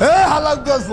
এ হালাক গল্প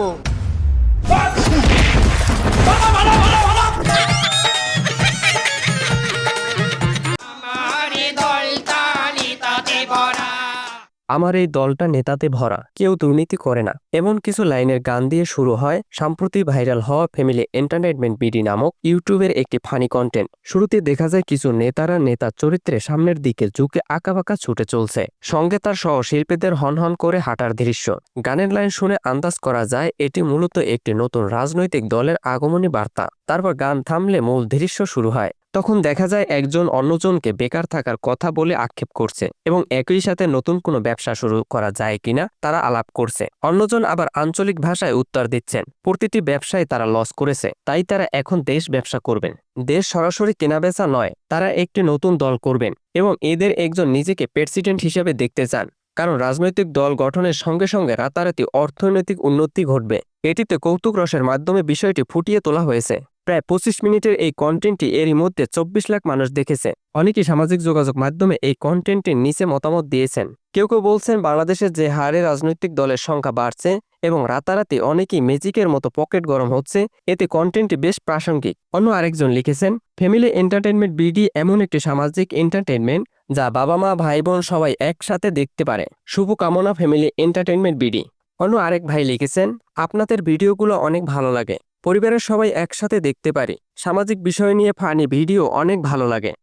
আমার এই দলটা নেতাতে ভরা, কেউ দুর্নীতি করে না। এমন কিছু লাইনের গান দিয়ে শুরু হয় সম্প্রতি ভাইরাল হওয়া ফ্যামিলি এন্টারটেনমেন্ট বিডি নামক ইউটিউবের একটি ফানি কন্টেন্ট। শুরুতে দেখা যায় কিছু নেতারা নেতার চরিত্রে সামনের দিকে ঝুঁকে আঁকাবাঁকা ছুটে চলছে। সঙ্গে তার সহ শিল্পীদের হনহন করে হাঁটার দৃশ্য। গানের লাইন শুনে আন্দাজ করা যায় এটি মূলত একটি নতুন রাজনৈতিক দলের আগমনী বার্তা। তারপর গান থামলে মূল দৃশ্য শুরু হয়। তখন দেখা যায় একজন অন্যজনকে বেকার থাকার কথা বলে আক্ষেপ করছে এবং একই সাথে নতুন কোনো ব্যবসা শুরু করা যায় কিনা তারা আলাপ করছে। অন্যজন আবার আঞ্চলিক ভাষায় উত্তর দিচ্ছেন, প্রতিটি ব্যবসায় তারা লস করেছে, তাই তারা এখন দেশ ব্যবসা করবেন। দেশ সরাসরি কেনাবেচা নয়, তারা একটি নতুন দল করবেন এবং এদের একজন নিজেকে প্রেসিডেন্ট হিসেবে দেখতে চান। কারণ রাজনৈতিক দল গঠনের সঙ্গে সঙ্গে রাতারাতি অর্থনৈতিক উন্নতি ঘটবে। এটিতে কৌতুক রসের মাধ্যমে বিষয়টি ফুটিয়ে তোলা হয়েছে। প্রায় পঁচিশ মিনিটের এই কন্টেন্টটি এরই মধ্যে চব্বিশ লাখ মানুষ দেখেছে। অনেকেই সামাজিক যোগাযোগ মাধ্যমে এই কন্টেন্টের নিচে মতামত দিয়েছেন। কেউ কেউ বলছেন, বাংলাদেশের যে হারে রাজনৈতিক দলের সংখ্যা বাড়ছে এবং রাতারাতি অনেকেই ম্যাজিকের মতো পকেট গরম হচ্ছে, এতে কন্টেন্টটি বেশ প্রাসঙ্গিক। অন্য আরেকজন লিখেছেন, ফ্যামিলি এন্টারটেনমেন্ট বিডি এমন একটি সামাজিক এন্টারটেনমেন্ট যা বাবা মা ভাই বোন সবাই একসাথে দেখতে পারে। শুভকামনা ফ্যামিলি এন্টারটেনমেন্ট বিডি। অন্য আরেক ভাই লিখেছেন, আপনাদের ভিডিওগুলো অনেক ভালো লাগে। পরিবারের সবাই একসাথে দেখতে পারি। সামাজিক বিষয় নিয়ে ফানি ভিডিও অনেক ভালো লাগে।